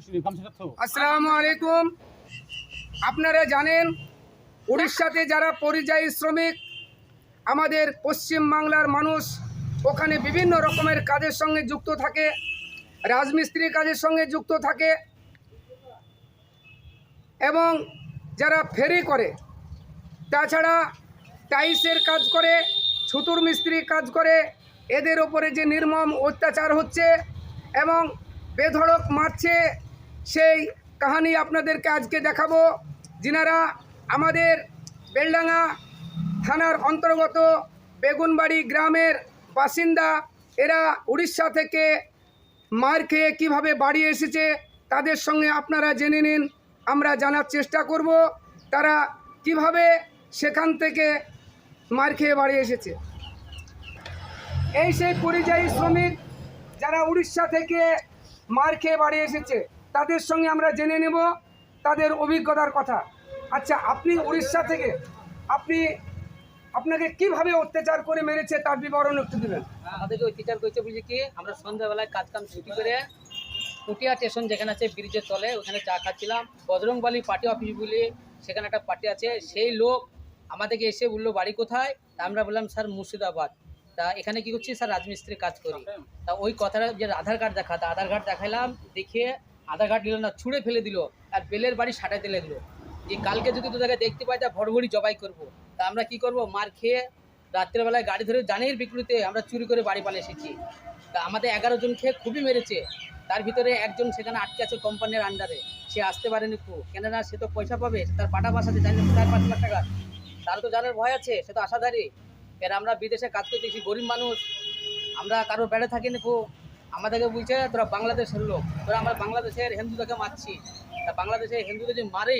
আসসালামু আলাইকুম। আপনারা জানেন, উড়িষ্যাতে যারা পরিযায়ী শ্রমিক, আমাদের পশ্চিম বাংলার মানুষ, ওখানে বিভিন্ন রকমের কাজের সঙ্গে যুক্ত থাকে, রাজমিস্ত্রি কাজের সঙ্গে যুক্ত থাকে, এবং যারা ফেরি করে, তাছাড়া টাইসের কাজ করে, ছুতুর মিস্ত্রি কাজ করে, এদের ওপরে যে নির্মম অত্যাচার হচ্ছে এবং বেধড়ক মারছে সেই কাহানি আপনাদেরকে আজকে দেখাবো। যিনারা আমাদের বেলডাঙ্গা থানার অন্তর্গত বেগুনবাড়ি গ্রামের বাসিন্দা, এরা উড়িষ্যা থেকে মার খেয়ে কীভাবে বাড়ি এসেছে তাদের সঙ্গে আপনারা জেনে নিন, আমরা জানার চেষ্টা করব তারা কীভাবে সেখান থেকে মার খেয়ে বাড়ি এসেছে। এই সেই পরিযায়ী শ্রমিক যারা উড়িষ্যা থেকে মার খেয়ে বাড়ি এসেছে তাদের সঙ্গে আমরা জেনে নেব তাদের অভিজ্ঞতার কথা। আচ্ছা আপনি উড়িষ্যা থেকে আপনি আপনাকে কীভাবে অত্যাচার করে মেরেছে তার বিবরণ একটু দেবেন। আমাদেরকে টিচার করেছে বুঝলি কি আমরা সন্ধ্যাবেলায় কাজ কাম ছুটি করে পুটিয়া স্টেশন যেখানে আছে ব্রিজের তলে ওখানে চা খাচ্ছিলাম। বজরংবালি পার্টি অফিস বলে সেখানে একটা পার্টি আছে সেই লোক আমাদেরকে এসে বলল বাড়ি কোথায়? তা আমরা বললাম স্যার মুর্শিদাবাদ। তা এখানে কি করছি? স্যার রাজমিস্ত্রি কাজ করি। তা ওই কথাটা যে আধার কার্ড দেখাতে আধার কার্ড দেখাইলাম দেখিয়ে আধার কার্ড দিল না, ছুঁড়ে ফেলে দিল, আর বেলের বাড়ি সাটাইতে লাগল। যে কালকে যদি তোদেরকে দেখতে পাই তা ভরভরি জবাই করব। তা আমরা কি করব? মার খেয়ে রাত্রেবেলায় গাড়ি ধরে জানির বিক্রিতে আমরা চুরি করে বাড়ি পালিয়ে এসেছি। তা আমাদের এগারো জন খেয়ে খুবই মেরেছে। তার ভিতরে একজন সেখানে আটকে আছে কোম্পানির আন্ডারে সে আসতে পারেনি কু কেননা সে তো পয়সা পাবে তার পাটা বাসাতে জানি চার পাঁচ লাখ টাকা। তার তো জানার ভয় আছে, সে তো আশাধারী। এর আমরা বিদেশে কাজ করতেছি, গরিব মানুষ। আমরা কারোর বেড়ে থাকি কো আমাদেরকে বলছে, তোরা বাংলাদেশের লোক, তোরা আমরা বাংলাদেশের হিন্দুদেরকে মারছি। তা বাংলাদেশে হিন্দুদের যে মারে,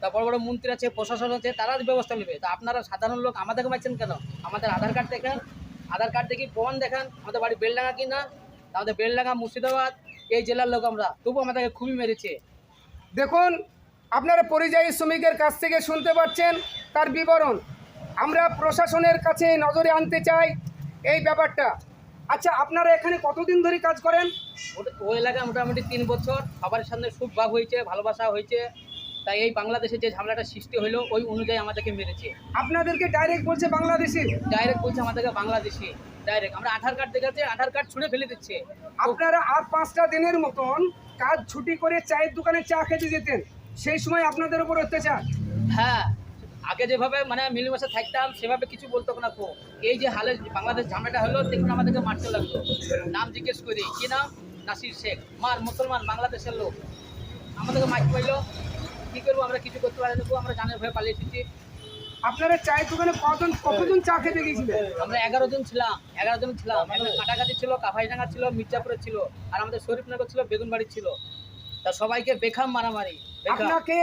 তা বড় বড় মন্ত্রী আছে, প্রশাসন আছে, তারা ব্যবস্থা নেবে। তা আপনারা সাধারণ লোক আমাদেরকে মারছেন কেন? আমাদের আধার কার্ড দেখান, আধার কার্ড দেখি প্রমাণ দেখান, আমাদের বাড়ি বেলডাঙ্গা কি না আমাদের বেলডাঙ্গা, মুর্শিদাবাদ, এই জেলার লোক আমরা। তবু আমাদেরকে খুবই মেরেছে। দেখুন, আপনারা পরিযায়ী শ্রমিকের কাছ থেকে শুনতে পাচ্ছেন তার বিবরণ। আমরা প্রশাসনের কাছে নজরে আনতে চাই এই ব্যাপারটা। আচ্ছা আপনারা এখানে কতদিন ধরে কাজ করেন? ওই এলাকায় মোটামুটি তিন বছর। সবার সামনে সুখ ভাগ হয়েছে ভালোবাসা হয়েছে। তাই এই বাংলাদেশে যে ঝামেলাটা সৃষ্টি হলো ওই অনুযায়ী আমাদেরকে মেরেছে। আপনাদেরকে ডাইরেক্ট বলছে বাংলাদেশি? ডাইরেক্ট বলছে আমাদেরকে বাংলাদেশি। ডাইরেক্ট আমরা আধার কার্ড দেখাচ্ছে আধার কার্ড ছুঁড়ে ফেলে দিচ্ছে। আপনারা আর পাঁচটা দিনের মতন কাজ ছুটি করে চায়ের দোকানে চা খেতে যেতেন। সেই সময় আপনাদের উপর অত্যাচার। হ্যাঁ আগে যেভাবে মানে মিলেমিশে থাকতাম সেভাবে কিছু বলতো না কো এই যে হালে বাংলাদেশ ঝামেলাটা হলো দেখুন আমাদেরকে মারতে লাগল। নাম জিজ্ঞেস করি কি নাম? নাসির শেখ। মার মুসলমান বাংলাদেশের লোক। আমাদেরকে মারতে পাইলো কী করব আমরা কিছু করতে পারি না আমরা জানের ভয়ে পালিয়ে এসেছি। আপনারা চায়ের দোকানে কজন কতজন চা খেতে গিয়েছিলেন আমরা এগারো জন ছিলাম এগারো জন ছিলাম। কাটাকাটি ছিল কাভাইডাঙ্গা ছিল মির্জাপুরে ছিল আর আমাদের শরীফনগর ছিল বেগুনবাড়ি ছিল। তা সবাইকে বেখাম মারামারি আপনাকে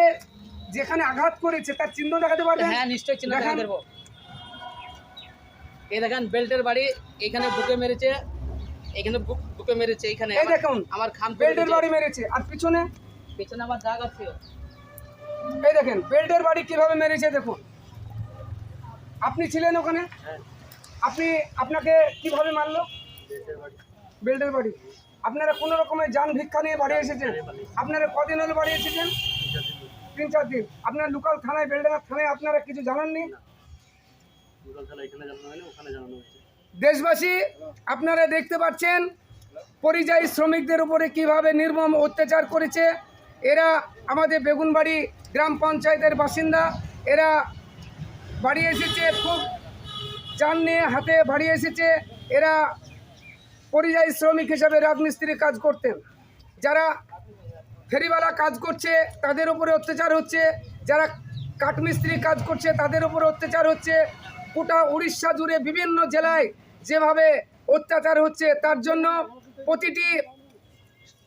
যেখানে আঘাত করেছে তার চিহ্ন দেখাতে পারবেন? হ্যাঁ নিশ্চয়ই চিন্তা দেখান। দেখা দেবো এই দেখেন বেল্টের বাড়ি এখানে বুকে মেরেছে এখানে বুক- বুকে মেরেছে এখানে এই দেখুন আমার খাম বেল্টের বাড়ি মেরেছে। আর পিছনে? পিছনে আমার দাগ আছে। এই দেখেন বেল্টের বাড়ি কীভাবে মেরেছে দেখুন। আপনি ছিলেন ওখানে? আপনি আপনাকে কীভাবে মারলো? বেল্টের বাড়ি। আপনারা কোনো রকমের যান ভিক্ষা নিয়ে বাড়ি এসেছেন? আপনারা কদিন হলো বাড়ি এসেছেন? তিন চার দিন। আপনার লোকাল থানায় বেলডাঙ্গা থানায় আপনারা কিছু জানাননি? দেশবাসী আপনারা দেখতে পাচ্ছেন পরিযায়ী শ্রমিকদের উপরে কীভাবে নির্মম অত্যাচার করেছে। এরা আমাদের বেগুনবাড়ি গ্রাম পঞ্চায়েতের বাসিন্দা। এরা বাড়ি এসেছে খুব যান নিয়ে হাতে বাড়ি এসেছে। এরা পরিযায়ী শ্রমিক হিসাবে রাজমিস্ত্রি কাজ করতেন। যারা ফেরিওয়ালা কাজ করছে তাদের উপরে অত্যাচার হচ্ছে। যারা কাঠমিস্ত্রি কাজ করছে তাদের উপরে অত্যাচার হচ্ছে। গোটা উড়িষ্যা জুড়ে বিভিন্ন জেলায় যেভাবে অত্যাচার হচ্ছে তার জন্য প্রতিটি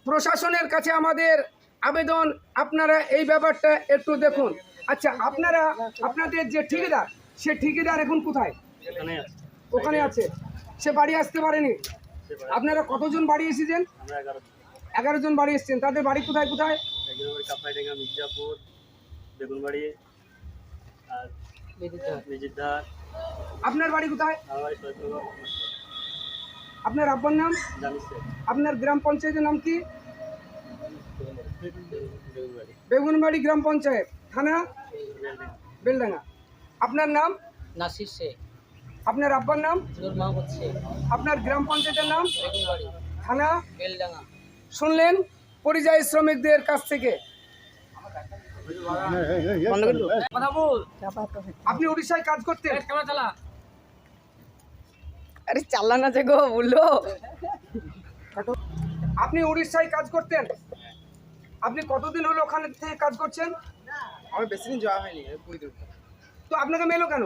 প্রশাসনের কাছে আমাদের আবেদন। আপনারা এই ব্যাপারটা একটু দেখুন। আচ্ছা আপনারা আপনাদের যে ঠিকাদার সে ঠিকাদার এখন কোথায়? ওখানে আছে। সে বাড়ি আসতে পারেনি? আপনারা কতজন বাড়ি এসেছেন? এগারো জন বাড়ি এসেছেন তাদের বাড়ি কোথায় কোথায়? কাপাইডাঙ্গা মির্জাপুর বেগুনবাড়ি আর আপনার বাড়ি কোথায়? আমার বাড়ি সৈয়দনগর আপনার আব্বার নাম? আপনার গ্রাম পঞ্চায়েতের নাম কি? বেগুনবাড়ি। বেগুনবাড়ি গ্রাম পঞ্চায়েত। থানা? বেলডাঙ্গা। আপনার নাম? নাসির শেখ। আপনার আব্বার নাম? শেখ। আপনার গ্রাম পঞ্চায়েতের নাম? বেগুনবাড়ি। থানা? বেলডাঙ্গা। শুনলেন পরিযায়ী শ্রমিকদের কাছ থেকে। আপনি উড়িষ্যায় কাজ করতেন? চালা আরে চালানা যে গো বলল। আপনি উড়িষ্যায় কাজ করতেন? আপনি কতদিন হলো ওখানে থেকে কাজ করছেন? আমার বেশি দিন যাওয়া হয়নি তো আপনাকে মেলো কেন?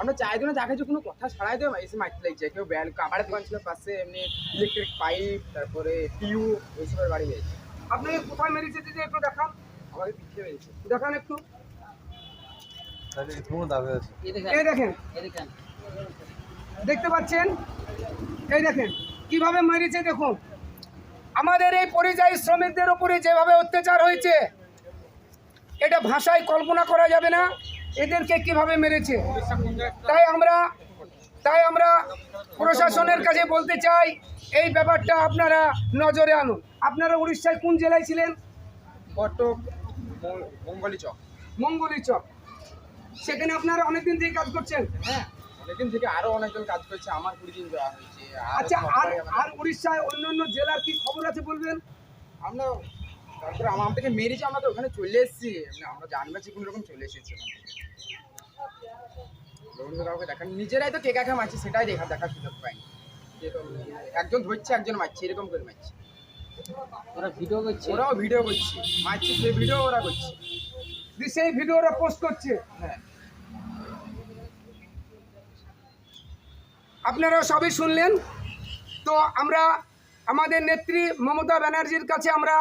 আমরা চাই জন্য দেখা যাচ্ছে কোনো কথা ছাড়াই তো এসে মাইতে লাগছে। কেউ ব্যাল কাপড়ের দোকান ছিল পাশে এমনি ইলেকট্রিক পাইপ তারপরে টিউ ওইসবের বাড়ি গেছে আপনাকে কোথায় মেরেছে দিদি একটু দেখান? আমাকে পিছিয়ে মেরেছে। দেখান একটু। এই দেখেন। এই দেখেন। দেখতে পাচ্ছেন? এই দেখেন। কীভাবে মেরেছে দেখুন। আমাদের এই পরিযায়ী শ্রমিকদের উপরে যেভাবে অত্যাচার হয়েছে এটা ভাষায় কল্পনা করা যাবে না। এদেরকে কীভাবে মেরেছে? তাই আমরা তাই আমরা প্রশাসনের কাছে বলতে চাই এই ব্যাপারটা আপনারা নজরে আনুন। আপনারা উড়িষ্যায় কোন জেলায় ছিলেন? কটক মঙ্গলি চক। মঙ্গলি চক। সেখানে আপনারা অনেকদিন থেকে কাজ করছেন? হ্যাঁ অনেকদিন থেকে আরও অনেকজন কাজ করছে আমার কুড়ি দিন হয়েছে। আচ্ছা আর আর উড়িষ্যায় অন্যান্য জেলার কি খবর আছে বলবেন? আমরা তারপরে আমার থেকে মেরেছে আমরা তো ওখানে চলে এসেছি। মানে আমরা জানবাছি কোনো রকম চলে এসেছি ওখান অন্য কাউকে দেখা নিজেরাই তো কে কাকে মারছে সেটাই দেখা দেখার সুযোগ পাইনি একজন ধরছে একজন মারছে এরকম করে মারছে। ওরা ভিডিও করছে? ওরাও ভিডিও করছে। মারছে সেই ভিডিও ওরা করছে। যে সেই ভিডিও ওরা পোস্ট করছে। হ্যাঁ। আপনারা সবই শুনলেন। তো আমরা আমাদের নেত্রী মমতা ব্যানার্জির কাছে আমরা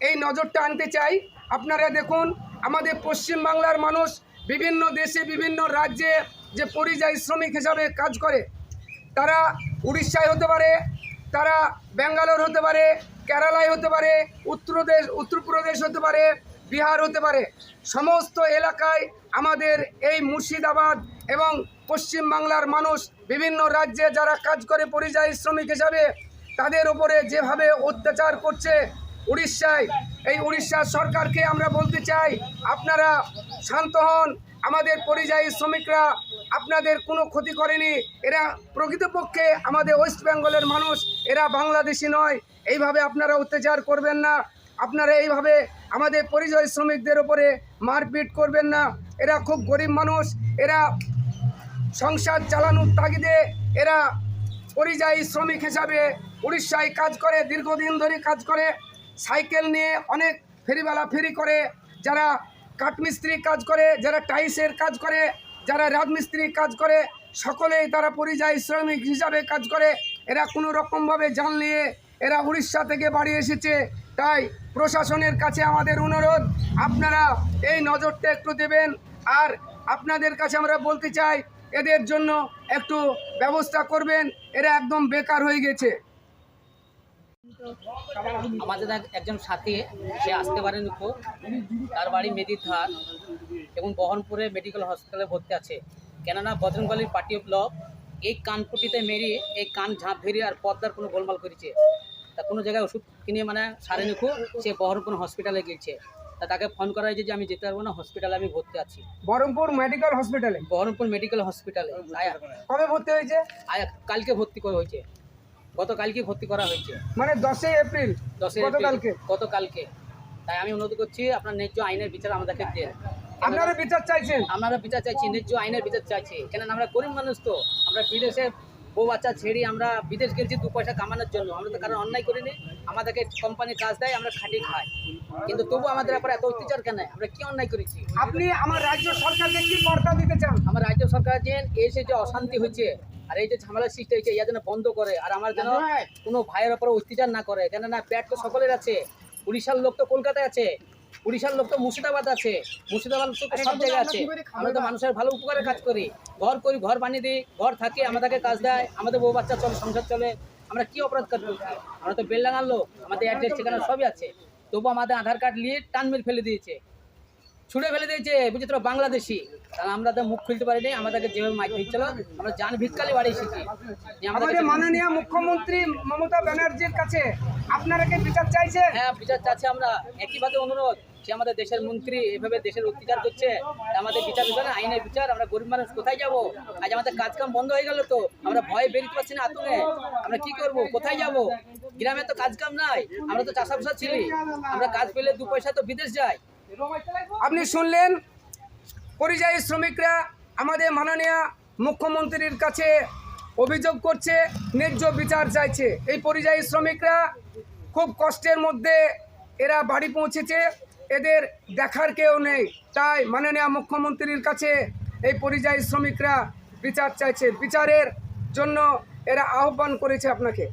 এই নজরটা আনতে চাই। আপনারা দেখুন, আমাদের পশ্চিম বাংলার মানুষ বিভিন্ন দেশে, বিভিন্ন রাজ্যে যে পরিযায়ী শ্রমিক হিসাবে কাজ করে, তারা উড়িষ্যায় হতে পারে, তারা ব্যাঙ্গালোর হতে পারে, কেরালায় হতে পারে উত্তরদেশ উত্তরপ্রদেশ হতে পারে, বিহার হতে পারে। সমস্ত এলাকায় আমাদের এই মুর্শিদাবাদ এবং পশ্চিম বাংলার মানুষ বিভিন্ন রাজ্যে যারা কাজ করে পরিযায়ী শ্রমিক হিসাবে, তাদের উপরে যেভাবে অত্যাচার করছে উড়িষ্যায়, এই উড়িষ্যার সরকারকে আমরা বলতে চাই, আপনারা শান্ত হন, আমাদের পরিযায়ী শ্রমিকরা আপনাদের কোনো ক্ষতি করেনি, এরা প্রকৃতপক্ষে আমাদের ওয়েস্ট বেঙ্গলের মানুষ, এরা বাংলাদেশি নয়, এইভাবে আপনারা অত্যাচার করবেন না, আপনারা এইভাবে আমাদের পরিযায়ী শ্রমিকদের উপরে মারপিট করবেন না, এরা খুব গরিব মানুষ, এরা সংসার চালানোর তাগিদে এরা পরিযায়ী শ্রমিক হিসাবে উড়িষ্যায় কাজ করে, দীর্ঘদিন ধরে কাজ করে সাইকেল নিয়ে অনেক ফেরিওয়ালা ফেরি করে, যারা কাঠমিস্ত্রি কাজ করে, যারা টাইসের কাজ করে, যারা রাজমিস্ত্রি কাজ করে, সকলেই তারা পরিযায়ী শ্রমিক হিসাবে কাজ করে। এরা কোনো রকমভাবে জাল নিয়ে এরা উড়িষ্যা থেকে বাড়ি এসেছে। তাই প্রশাসনের কাছে আমাদের অনুরোধ, আপনারা এই নজরটা একটু দেবেন। আর আপনাদের কাছে আমরা বলতে চাই, এদের জন্য একটু ব্যবস্থা করবেন। এরা একদম বেকার হয়ে গেছে। আমাদের একজন সাথী সে আসতে পারেনি খুব। তার বাড়ি মেদিধার এবং বহরমপুরে মেডিকেল হসপিটালে ভর্তি আছে। কেননা বজরংবলীর পার্টি অফ ব্লক এই কানপুটিতে মেরে এই কান ঝাঁপ ধরে আর পদ্মার কোনো গোলমাল করেছে। তা কোনো জায়গায় ওষুধ কিনে মানে সারেনি খুব সে বহরমপুর হসপিটালে গিয়েছে। তা তাকে ফোন করা হয়েছে যে আমি যেতে পারব না হসপিটালে আমি ভর্তি আছি। বহরমপুর মেডিকেল হসপিটালে বহরমপুর মেডিকেল হসপিটালে কবে ভর্তি হয়েছে? কালকে ভর্তি করা হয়েছে। গতকালকে ভর্তি করা হয়েছে। মানে দশই এপ্রিল দশই গতকালকে? গতকালকে। তাই আমি অনুরোধ করছি আপনার ন্যায্য আইনের বিচার আমাদেরকে দেন। আপনারা বিচার চাইছেন? আমরা বিচার চাইছি ন্যায্য আইনের বিচার চাইছি। কেন আমরা গরিব মানুষ তো আমরা বিদেশে বউ বাচ্চা ছেড়ে আমরা বিদেশ গেছি দু পয়সা কামানোর জন্য। আমরা তো কারণ অন্যায় করিনি আমাদেরকে কোম্পানি কাজ দেয় আমরা খাটি খাই। কিন্তু তবু আমাদের ব্যাপারে এত অত্যাচার কেন? আমরা কি অন্যায় করেছি? আপনি আমার রাজ্য সরকারকে কি বার্তা দিতে চান? আমার রাজ্য সরকার যে এসে যে অশান্তি হয়েছে আর এই যে ঝামেলা সৃষ্টি হয়েছে ইয়া যেন বন্ধ করে আর আমার যেন কোনো ভাইয়ের ওপরে অত্যাচার না করে কেননা পেট তো সকলের আছে উড়িষ্যার লোক তো কলকাতায় আছে উড়িষ্যার লোক তো মুর্শিদাবাদ আছে মুর্শিদাবাদ তো সব জায়গায় আছে। আমরা তো মানুষের ভালো উপকারে কাজ করি ঘর করি ঘর বানিয়ে দিই ঘর থাকি আমাদেরকে কাজ দেয় আমাদের বউ বাচ্চা চলে সংসার চলে আমরা কি অপরাধ করব আমরা তো বেলডাঙ্গার লোক আমাদের অ্যাড্রেস ঠিকানা সবই আছে। তবু আমাদের আধার কার্ড নিয়ে টান মেরে ফেলে দিয়েছে। ছুড়ে ফেলে দিয়েছে বুঝি তোরা বাংলাদেশি। তাহলে আমরা তো মুখ খুলতে পারিনি আমাদেরকে যেভাবে মাইক দিচ্ছিল আমরা জান ভিতকালে বাড়ি এসেছি। আমাদের মাননীয় মুখ্যমন্ত্রী মমতা ব্যানার্জির কাছে আপনারা কি বিচার চাইছেন? হ্যাঁ বিচার চাচ্ছে আমরা। একইভাবে অনুরোধ সে আমাদের দেশের মন্ত্রী এভাবে দেশের অত্যাচার করছে আমাদের বিচার বিচার না, আইনের বিচার আমরা গরিব মানুষ কোথায় যাব? আজ আমাদের কাজ কাম বন্ধ হয়ে গেল তো আমরা ভয়ে বেরোতে পারছি না আতঙ্কে। আমরা কি করব? কোথায় যাব? গ্রামে তো কাজ কাম নাই আমরা তো চাষাবাসা ছিলি। আমরা কাজ পেলে দু পয়সা তো বিদেশ যাই আপনি শুনলেন, পরিযায়ী শ্রমিকরা আমাদের মাননীয় মুখ্যমন্ত্রীর কাছে অভিযোগ করছে, ন্যায্য বিচার চাইছে। এই পরিযায়ী শ্রমিকরা খুব কষ্টের মধ্যে এরা বাড়ি পৌঁছেছে, এদের দেখার কেউ নেই। তাই মাননীয় মুখ্যমন্ত্রীর কাছে এই পরিযায়ী শ্রমিকরা বিচার চাইছে। বিচারের জন্য এরা আহ্বান করেছে আপনাকে।